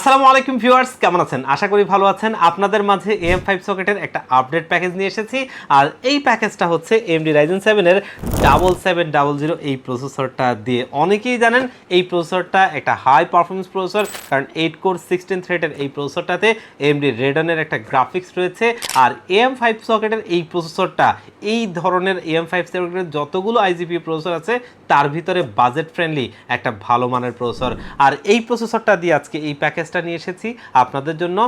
আসসালামু আলাইকুম ভিউয়ার্স, কেমন আছেন? আশা করি ভালো আছেন। আপনাদের মাঝে এ এম ফাইভ সকেটের একটা আপডেট প্যাকেজ নিয়ে এসেছি। আর এই প্যাকেজটা হচ্ছে এমডি রাইজেন সেভেনের ডাবল সেভেন ডাবল জিরো এই প্রসেসরটা দিয়ে। অনেকেই জানেন এই প্রসেসরটা একটা হাই পারফরমেন্স প্রসেসর কারণ এইট কোর সিক্সটিন থ্রেডের এই প্রসেসরটাতে এমডি রেডনের একটা গ্রাফিক্স রয়েছে। আর এম ফাইভ সকেটের এই প্রসেসরটা এই ধরনের এ এম ফাইভ সকেটের যতগুলো আইজিপি প্রসেসর আছে, তার ভিতরে বাজেট ফ্রেন্ডলি একটা ভালো মানের প্রসেসর আর এই প্রসেসরটা দিয়ে আজকে এই প্যাকেজটা নিয়ে এসেছি আপনাদের জন্য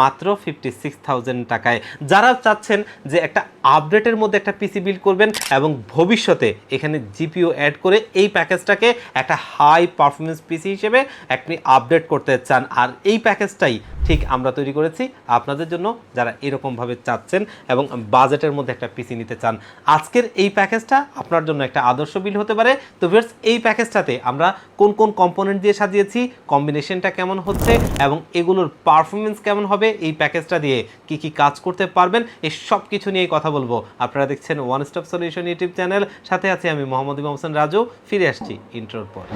মাত্র ফিফটি সিক্স থাউজেন্ড টাকায়। যারা চাচ্ছেন যে একটা আপডেটের মধ্যে একটা পিসি বিল করবেন এবং ভবিষ্যতে এখানে জিপিও অ্যাড করে এই প্যাকেজটাকে একটা হাই পারফরমেন্স পিসি হিসেবে আপনি আপডেট করতে চান। আর এই প্যাকেজটাই ঠিক আমরা তৈরি করেছি। আপনাদের জন্য যারা এরকমভাবে চাচ্ছেন এবং বাজেটের মধ্যে একটা পিসি নিতে চান, আজকের এই প্যাকেজটা আপনার জন্য একটা আদর্শ বিল হতে পারে। তো ভিউয়ার্স, এই প্যাকেজটাতে আমরা কোন কোন কম্পোনেন্ট দিয়ে সাজিয়েছি, কম্বিনেশনটা কেমন হচ্ছে এবং এগুলোর পারফরমেন্স কেমন হবে, এই প্যাকেজটা দিয়ে কি কি কাজ করতে পারবেন, এই সব কিছু নিয়ে কথা বলব। আপনারা দেখছেন one stop solution YouTube channel, সাথে আছি আমি মোহাম্মদ ইমাম হোসেন রাজু, ফিরে আসছি ইন্ট্রোর পর।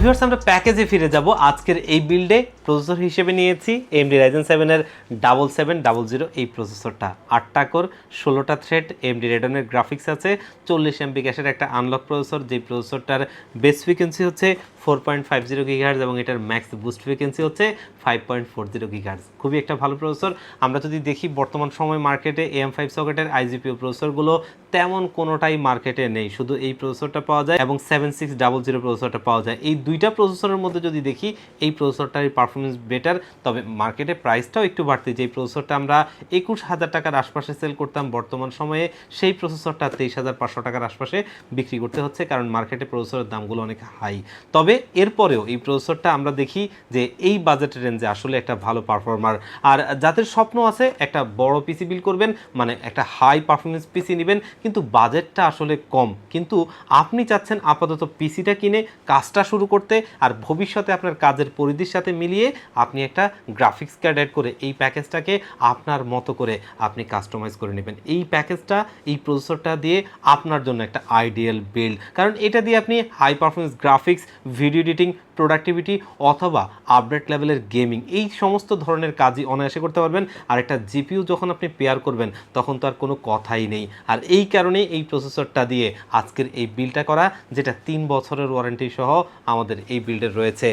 ভিউয়ার্স আমরা প্যাকেজে ফিরে যাব। আজকের এই বিল্ডে প্রসেসর হিসেবে নিয়েছি এমডি রাইজেন সেভেনের ডাবল সেভেন ডাবল জিরো এই প্রসেসরটা আটটা কোর ষোলোটা থ্রেড এমডি রেডনের গ্রাফিক্স আছে, চল্লিশ এমপি ক্যাশের একটা আনলক প্রসেসর যে প্রসেসরটার বেস ফ্রিকোয়েন্সি হচ্ছে four point five zero gigahertz এবং এটার ম্যাক্স বুস্ট ফ্রিকোয়েন্সি হচ্ছে five point four zero gigahertz খুবই একটা ভালো প্রসেসর আমরা যদি দেখি বর্তমান সময় মার্কেটে এম ফাইভ সকেটের আইজিপিও প্রসেসরগুলো তেমন কোনোটাই মার্কেটে নেই। শুধু এই প্রসেসরটা পাওয়া যায় এবং সেভেন সিক্স ডাবল জিরো প্রসেসরটা পাওয়া যায়। এই দুইটা প্রসেসরের মধ্যে যদি দেখি, এই প্রসেসরটার পারফরমেন্স বেটার তবে মার্কেটে প্রাইসটাও একটু বাড়তি। যে প্রসেসরটা আমরা একুশ হাজার টাকার আশপাশে সেল করতাম বর্তমান সময়ে, সেই প্রসেসরটা তেইশ হাজার পাঁচশো টাকার আশপাশে বিক্রি করতে হচ্ছে, কারণ মার্কেটে প্রসেসরের দামগুলো অনেক হাই তবে এরপরেও এই প্রসেসরটা আমরা দেখি যে এই বাজেটের রেঞ্জে আসলে একটা ভালো পারফর্মার আর যাদের স্বপ্ন আছে, একটা বড় পিসি বিল করবেন মানে একটা হাই পারফরমেন্স পিসি নেবেন, কিন্তু বাজেটটা আসলে কম। কিন্তু আপনি চাচ্ছেন আপাতত পিসিটা কিনে, কাজটা শুরু করতে আর ভবিষ্যতে আপনার কাজের পরিধির সাথে মিলিয়ে আপনি একটা গ্রাফিক্স কার্ড অ্যাড করে এই প্যাকেজটাকে আপনার মতো করে আপনি কাস্টমাইজ করে নেবেন। এই প্যাকেজটা, এই প্রসেসরটা দিয়ে আপনার জন্য একটা আইডিয়াল বিল্ড কারণ এটা দিয়ে আপনি high performance graphics video editing productivity অথবা আপডেট লেভেলের গেমিং এই সমস্ত ধরনের কাজই অনায়াসে করতে পারবেন। আর একটা জিপিইউ যখন আপনি পেয়ার করবেন, তখন তো আর কোনো কথাই নেই। আর এই কারণেই এই প্রসেসরটা দিয়ে আজকের এই বিলটা করা, যেটা তিন বছরের ওয়ারেন্টি সহ আমাদের এই বিল্ডের রয়েছে।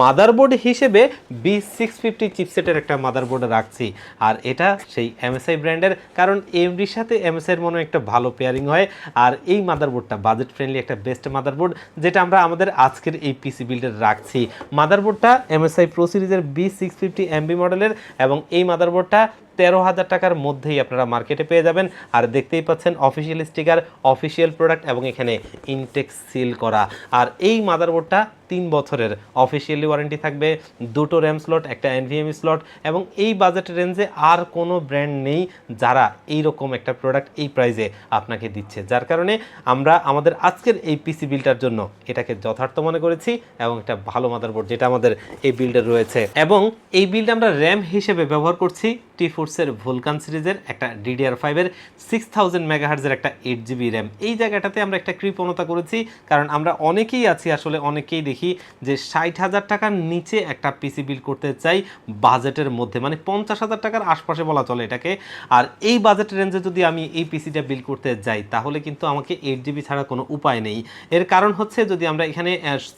মাদারবোর্ড হিসেবে বি সিক্স ফিফটি চিপসেটের একটা মাদারবোর্ড রাখছি। আর এটা সেই এমএসআই ব্র্যান্ডের কারণ এমডির সাথে এমএসআইয়ের মনে একটা ভালো পেয়ারিং হয়। আর এই মাদারবোর্ডটা বাজেট ফ্রেন্ডলি একটা বেস্ট মাদারবোর্ড যেটা আমরা আমাদের আজকের এই পিসি বিল্ডের রাখছি। মাদারবোর্ডটা এমএসআই প্রো সিরিজের বি সিক্স ফিফটি এমবি মডেলের এবং এই মাদারবোর্ডটা তেরো হাজার টাকার মধ্যেই আপনারা মার্কেটে পেয়ে যাবেন। আর দেখতেই পাচ্ছেন অফিসিয়াল স্টিকার অফিসিয়াল প্রোডাক্ট এবং এখানে ইনটেক্স সিল করা। আর এই মাদারবোর্ডটা তিন বছরের অফিসিয়ালি ওয়ারেন্টি থাকবে। দুটো র্যাম স্লট একটা এনভিএমই স্লট এবং এই বাজেট রেঞ্জে আর কোনো ব্র্যান্ড নেই যারা এই রকম একটা প্রোডাক্ট এই প্রাইজে আপনাকে দিচ্ছে। যার কারণে আমরা আমাদের আজকের এই পিসি বিলটার জন্য এটাকে যথার্থ মনে করেছি এবং একটা ভালো মাদারবোর্ড যেটা আমাদের এই বিলটা রয়েছে। এবং এই বিলটা আমরা র্যাম হিসেবে ব্যবহার করছি টি ফোর্সের ভুলকান সিরিজের একটা ডিডিআর ফাইভের সিক্স থাউজেন্ড মেগাহার্জের একটা এইট জিবি র্যাম এই জায়গাটাতে আমরা একটা কৃপণতা করেছি, কারণ আমরা অনেকেই আছি আসলে, অনেকেই দেখি যে ষাট হাজার টাকার নিচে একটা পিসি বিল করতে চাই বাজেটের মধ্যে মানে পঞ্চাশ হাজার টাকার আশপাশে বলা চলে এটাকে। আর এই বাজেট রেঞ্জে যদি আমি এই পিসিটা বিল করতে যাই, তাহলে কিন্তু আমাকে এইট জিবি ছাড়া কোনো উপায় নেই। এর কারণ হচ্ছে, যদি আমরা এখানে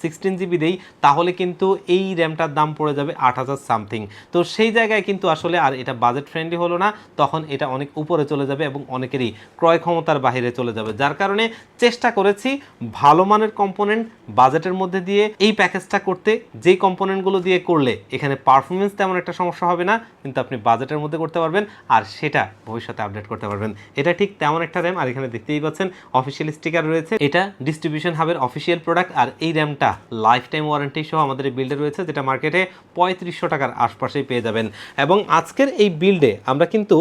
সিক্সটিন জিবি দেই, তাহলে কিন্তু এই র্যামটার দাম পড়ে যাবে আট হাজার সামথিং তো সেই জায়গায় কিন্তু আসলে, আর এটা বাজেট ফ্রেন্ডলি হলো না, তখন এটা অনেক উপরে চলে যাবে এবং অনেকেরই ক্রয় ক্ষমতার বাইরে চলে যাবে। যার কারণে চেষ্টা করেছি ভালো মানের কম্পোনেন্ট বাজেটের মধ্যে দিয়ে এই প্যাকেজটা করতে। যেই কম্পোনেন্টগুলো দিয়ে করলে এখানে পারফরমেন্স তেমন একটা সমস্যা হবে না, কিন্তু আপনি বাজেটের মধ্যে করতে পারবেন আর সেটা ভবিষ্যতে আপডেট করতে পারবেন। এটা ঠিক তেমন একটা র্যাম আর এখানে দেখতেই পাচ্ছেন অফিসিয়াল স্টিকার রয়েছে। এটা ডিস্ট্রিবিউশন হাবের অফিসিয়াল প্রোডাক্ট আর এই র্যামটা লাইফ টাইম ওয়ারেন্টি সহ আমাদের বিল্ডে রয়েছে, যেটা মার্কেটে পঁয়ত্রিশশো টাকার আশপাশেই পেয়ে যাবেন। এবং আজকের এই বিল্ডে বিল্ডে আমরা কিন্তু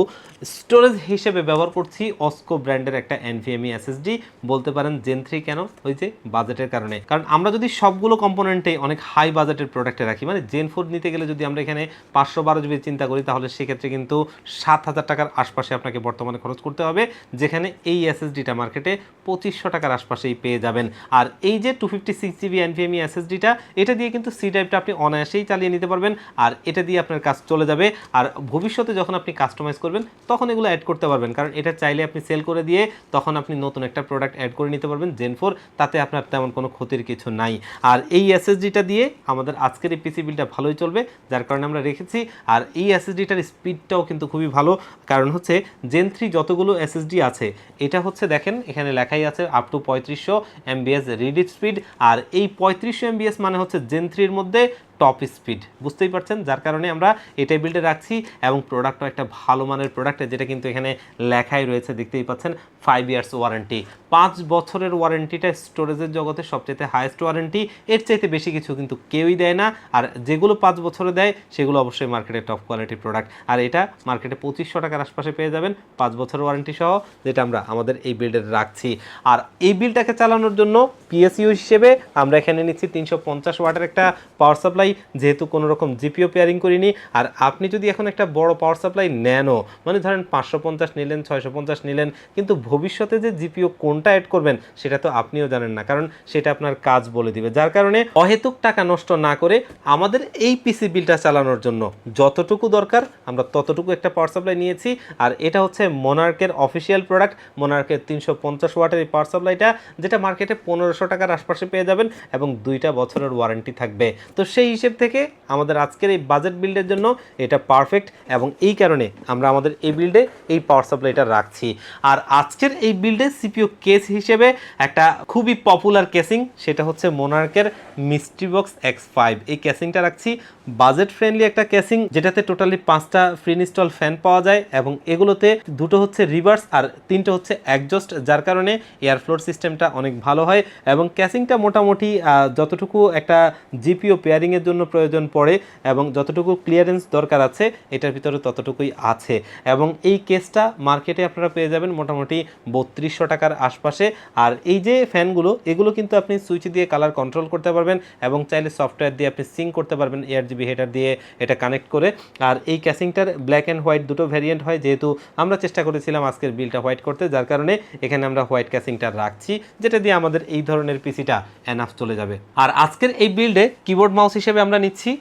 স্টোরেজ হিসেবে ব্যবহার করছি অস্কো ব্র্যান্ডের একটা এনভিএমই এসএসডি বলতে পারেন জেন থ্রি কেন? ওই যে বাজেটের কারণে। কারণ আমরা যদি সবগুলো কম্পোনেন্টে অনেক হাই বাজেটের প্রোডাক্টে রাখি মানে জেন ফোর নিতে গেলে যদি আমরা এখানে পাঁচশো বারো জিবি চিন্তা করি, তাহলে সেক্ষেত্রে কিন্তু সাত হাজার টাকার আশপাশে আপনাকে বর্তমানে খরচ করতে হবে, যেখানে এই এসএসডিটা মার্কেটে পঁচিশশো টাকার আশপাশেই পেয়ে যাবেন। আর এই যে two fifty six GB NVMe এসএসডিটা এটা দিয়ে কিন্তু সি ড্রাইভটা আপনি অনায়াসেই চালিয়ে নিতে পারবেন, আর এটা দিয়ে আপনার কাজ চলে যাবে। আর ভবিষ্যতে যখন আপনি কাস্টমাইজ করবেন, তখন এগুলো অ্যাড করতে পারবেন। কারণ এটা চাইলে আপনি সেল করে দিয়ে তখন আপনি নতুন একটা প্রোডাক্ট অ্যাড করে নিতে পারবেন জেন ফোর তাতে আপনার তেমন কোনো ক্ষতির কিছু নাই। আর এই এসএসডিটা দিয়ে আমাদের আজকের এই পিসি বিলটা ভালোই চলবে, যার কারণে আমরা রেখেছি। আর এই এসএসডিটার স্পিডটাও কিন্তু খুবই ভালো। কারণ হচ্ছে জেন থ্রি যতগুলো এসএসডি আছে, এটা হচ্ছে দেখেন, এখানে লেখাই আছে আপ টু পঁয়ত্রিশশো এমবিএস রিড স্পিড আর এই পঁয়ত্রিশশো এমবিএস মানে হচ্ছে জেন থ্রির মধ্যে টপ স্পিড বুঝতেই পারছেন? যার কারণে আমরা এটাই বিল্ডে রাখছি এবং প্রোডাক্টও একটা ভালো মানের প্রোডাক্ট যেটা কিন্তু এখানে লেখাই রয়েছে, দেখতেই পাচ্ছেন ফাইভ ইয়ার্স ওয়ারেন্টি পাঁচ বছরের ওয়ারেন্টিটা স্টোরেজের জগতে সবচেয়ে হায়েস্ট ওয়ারেন্টি এর চাইতে বেশি কিছু কিন্তু কেউই দেয় না। আর যেগুলো পাঁচ বছরে দেয়, সেগুলো অবশ্যই মার্কেটে টপ কোয়ালিটির প্রোডাক্ট আর এটা মার্কেটে পঁচিশশো টাকার আশপাশে পেয়ে যাবেন পাঁচ বছরের ওয়ারেন্টি সহ, যেটা আমরা আমাদের এই বিল্ডে রাখছি। আর এই বিলটাকে চালানোর জন্য পিএসইউ হিসেবে আমরা এখানে নিচ্ছি তিনশো পঞ্চাশ ওয়াটের একটা পাওয়ার সাপ্লাই যেহেতু কোনো রকম জিপিও পেয়ারিং করিনি, আর আপনি যদি এখন একটা বড় পাওয়ার সাপ্লাই নেনও মানে ধরেন পাঁচশো পঞ্চাশ নিলেন, ছয়শো পঞ্চাশ নিলেন, কিন্তু ভবিষ্যতে যে জিপিও কোনটা অ্যাড করবেন, সেটা তো আপনিও জানেন না, কারণ সেটা আপনার কাজ বলে দিবে। যার কারণে অহেতুক টাকা নষ্ট না করে আমাদের এই পিসি বিলটা চালানোর জন্য যতটুকু দরকার, আমরা ততটুকু একটা পাওয়ার সাপ্লাই নিয়েছি, আর এটা হচ্ছে মোনার্কের অফিসিয়াল প্রোডাক্ট মোনার্কের তিনশো পঞ্চাশ ওয়াটের এই পাওয়ার সাপ্লাইটা যেটা মার্কেটে পনেরোশো টাকার আশপাশে পেয়ে যাবেন, এবং দুইটা বছরের ওয়ারেন্টি থাকবে। তো সেই হিসেব থেকে আমাদের আজকের এই বাজেট বিল্ডের জন্য এটা পারফেক্ট এবং এই কারণে আমরা আমাদের এই বিল্ডে এই পাওয়ার সাপ্লাইটা রাখছি। আর আজকের এই বিল্ডে সিপিও কেস হিসেবে একটা খুবই পপুলার কেসিং সেটা হচ্ছে মোনার্কের মিস্ট্রি বক্স এক্স ফাইভ এই কেসিংটা রাখছি বাজেট ফ্রেন্ডলি একটা কেসিং যেটাতে টোটালি পাঁচটা ফ্রি ইনস্টল ফ্যান পাওয়া যায় এবং এগুলোতে দুটো হচ্ছে রিভার্স আর তিনটে হচ্ছে অ্যাডজাস্ট যার কারণে এয়ার ফ্লোর সিস্টেমটা অনেক ভালো হয় এবং ক্যাসিংটা মোটামুটি যতটুকু একটা জিপিও পেয়ারিংয়ের জন্য প্রয়োজন পড়ে এবং যতটুকু ক্লিয়ারেন্স দরকার আছে, এটার ভিতরে ততটুকুই আছে এবং এই কেসটা মার্কেটে আপনারা পেয়ে যাবেন মোটামুটি বত্রিশশো টাকার আশপাশে। আর এই যে ফ্যানগুলো এগুলো কিন্তু আপনি সুইচ দিয়ে কালার কন্ট্রোল করতে পারবেন এবং চাইলে সফটওয়্যার দিয়ে আপনি সিং করতে পারবেন এয়ার জিবি হেডার দিয়ে এটা কানেক্ট করে। আর এই ক্যাসিংটার ব্ল্যাক অ্যান্ড হোয়াইট দুটো ভ্যারিয়েন্ট হয়, যেহেতু আমরা চেষ্টা করেছিলাম আজকের বিলটা হোয়াইট করতে, যার কারণে এখানে আমরা হোয়াইট ক্যাসিংটা রাখছি, যেটা দিয়ে আমাদের এই ধরনের পিসিটা অ্যানাফ চলে যাবে। আর আজকের এই বিল্ডে কিবোর্ড মাউস হিসেবে আমরা নিচ্ছি।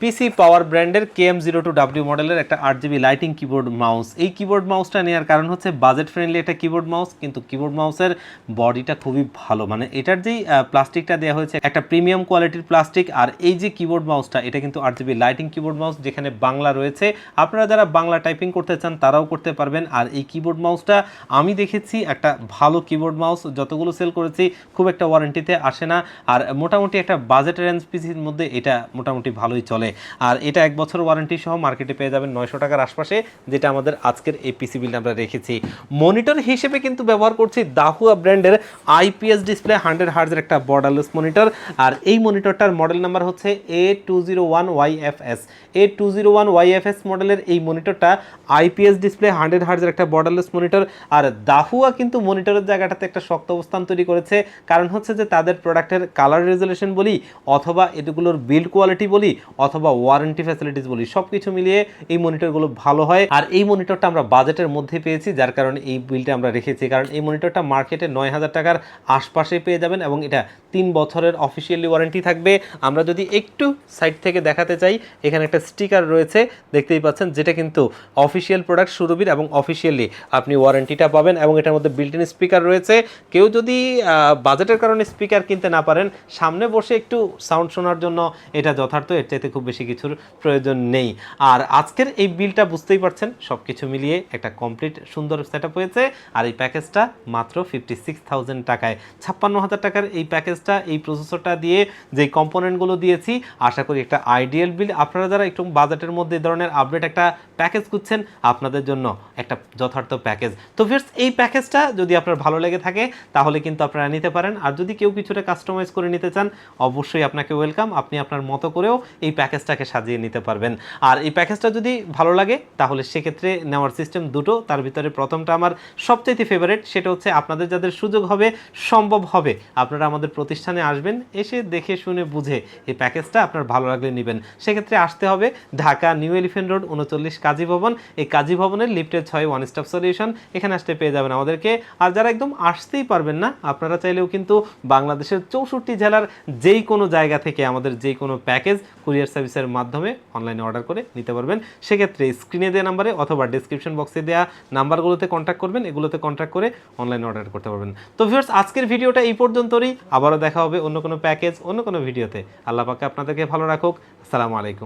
পিসি পাওয়ার ব্র্যান্ডের K M zero two W মডেলের একটা আট জিবি লাইটিং কিবোর্ড মাউস এই কিবোর্ড মাউসটা নেওয়ার কারণ হচ্ছে বাজেট ফ্রেন্ডলি একটা কিবোর্ড মাউস কিন্তু কিবোর্ড মাউসের বডিটা খুবই ভালো। মানে এটার যেই প্লাস্টিকটা দেওয়া হয়েছে, একটা প্রিমিয়াম কোয়ালিটির প্লাস্টিক আর এই যে কিবোর্ড মাউসটা এটা কিন্তু আট জিবি লাইটিং কিবোর্ড মাউস যেখানে বাংলা রয়েছে। আপনারা যারা বাংলা টাইপিং করতে চান, তারাও করতে পারবেন। আর এই কিবোর্ড মাউসটা আমি দেখেছি একটা ভালো কিবোর্ড মাউস যতগুলো সেল করেছি, খুব একটা ওয়ারেন্টিতে আসে না। আর মোটামুটি একটা বাজেট রেঞ্জ পিসির মধ্যে এটা মোটামুটি ভালোই চলে। আর এটা এক বছর ওয়ারেন্টি সহ মার্কেটে পেয়ে যাবেন নয়শো টাকার আশপাশে, যেটা আমাদের আজকের এই পিসি বিলটা আমরা রেখেছি। মনিটর হিসেবে কিন্তু ব্যবহার করছি দাহুয়া ব্র্যান্ডের আইপিএস ডিসপ্লে হান্ড্রেড হার্জের একটা বর্ডারলেস মনিটর আর এই মনিটরটার মডেল নাম্বার হচ্ছে A two zero one YFS A two zero one YFS মডেলের এই মনিটরটা আইপিএস ডিসপ্লে হান্ড্রেড হার্জের একটা বর্ডারলেস মনিটর আর দাহুয়া কিন্তু মনিটরের জায়গাটাতে একটা শক্ত অবস্থান তৈরি করেছে। কারণ হচ্ছে যে তাদের প্রোডাক্টের কালার রেজলিউশন বলি, অথবা এগুলোর বিল্ড কোয়ালিটি বলি, অথবা ওয়ারেন্টি ফ্যাসিলিটিস বলি সব কিছু মিলিয়ে এই মনিটরগুলো ভালো হয়। আর এই মনিটরটা আমরা বাজেটের মধ্যে পেয়েছি, যার কারণে এই বিলটা আমরা রেখেছি। কারণ এই মনিটরটা মার্কেটে নয় হাজার টাকার আশপাশে পেয়ে যাবেন এবং এটা তিন বছরের অফিসিয়ালি ওয়ারেন্টি থাকবে। আমরা যদি একটু সাইড থেকে দেখাতে চাই, এখানে একটা স্টিকার রয়েছে, দেখতেই পাচ্ছেন, যেটা কিন্তু অফিসিয়াল প্রোডাক্ট সুরবির এবং অফিসিয়ালি আপনি ওয়ারেন্টিটা পাবেন এবং এটার মধ্যে বিল্ট ইন স্পিকার রয়েছে। কেউ যদি বাজেটের কারণে স্পিকার কিনতে না পারেন, সামনে বসে একটু সাউন্ড শোনার জন্য এটা যথার্থ, এর চাইতে খুব বেশি কিছুর প্রয়োজন নেই। আর আজকের এই বিলটা বুঝতেই পারছেন সব কিছু মিলিয়ে একটা কমপ্লিট সুন্দর সেট হয়েছে। আর এই প্যাকেজটা মাত্র ফিফটি সিক্স থাউজেন্ড টাকায়। ছাপ্পান্ন হাজার টাকার এই প্যাকেজটা, এই প্রসেসরটা দিয়ে যে কম্পোনেন্টগুলো দিয়েছি, আশা করি একটা আইডিয়াল বিল আপনারা যারা একটু বাজেটের মধ্যে এই ধরনের আপডেট একটা প্যাকেজ খুঁজছেন, আপনাদের জন্য একটা যথার্থ প্যাকেজ তো ফিরস এই প্যাকেজটা যদি আপনার ভালো লেগে থাকে, তাহলে কিন্তু আপনারা নিতে পারেন। আর যদি কেউ কিছুটা কাস্টমাইজ করে নিতে চান, অবশ্যই আপনাকে ওয়েলকাম আপনি আপনার মতো করেও এই প্যাকেজ প্যাকেজটাকে সাজিয়ে নিতে পারবেন। আর এই প্যাকেজটা যদি ভালো লাগে, তাহলে সেক্ষেত্রে নেওয়ার সিস্টেম দুটো, তার ভিতরে প্রথমটা আমার সবচাইতে ফেভারিট সেটা হচ্ছে আপনাদের যাদের সুযোগ হবে, সম্ভব হবে, আপনারা আমাদের প্রতিষ্ঠানে আসবেন, এসে দেখে, শুনে, বুঝে এই প্যাকেজটা আপনার ভালো লাগলে নেবেন। সেক্ষেত্রে আসতে হবে ঢাকা নিউ এলিফেন্ট রোড, উনচল্লিশ কাজী ভবন। এই কাজী ভবনের লিফটের ছয় ওয়ান স্টপ সলিউশন এখানে আসতে পেয়ে যাবেন আমাদেরকে। আর যারা একদম আসতেই পারবেন না, আপনারা চাইলেও কিন্তু বাংলাদেশের চৌষট্টি জেলার যেই কোনো জায়গা থেকে আমাদের যেই কোনো প্যাকেজ কুরিয়ার সার্ভিসের মাধ্যমে অনলাইনে অর্ডার করে নিতে পারবেন। সেক্ষেত্রে স্ক্রিনে দেওয়া নাম্বারে অথবা ডিসক্রিপশন বক্সে দেওয়া নাম্বারগুলোতে কন্ট্যাক্ট করবেন, এগুলোতে কন্ট্যাক্ট করে অনলাইনে অর্ডার করতে পারবেন। তো ভিউয়ার্স আজকের ভিডিওটা এই পর্যন্তই আবারও দেখা হবে অন্য কোনো প্যাকেজ অন্য কোনো ভিডিওতে। আল্লাহ পাকে আপনাদেরকে ভালো রাখুক। আসসালামু আলাইকুম।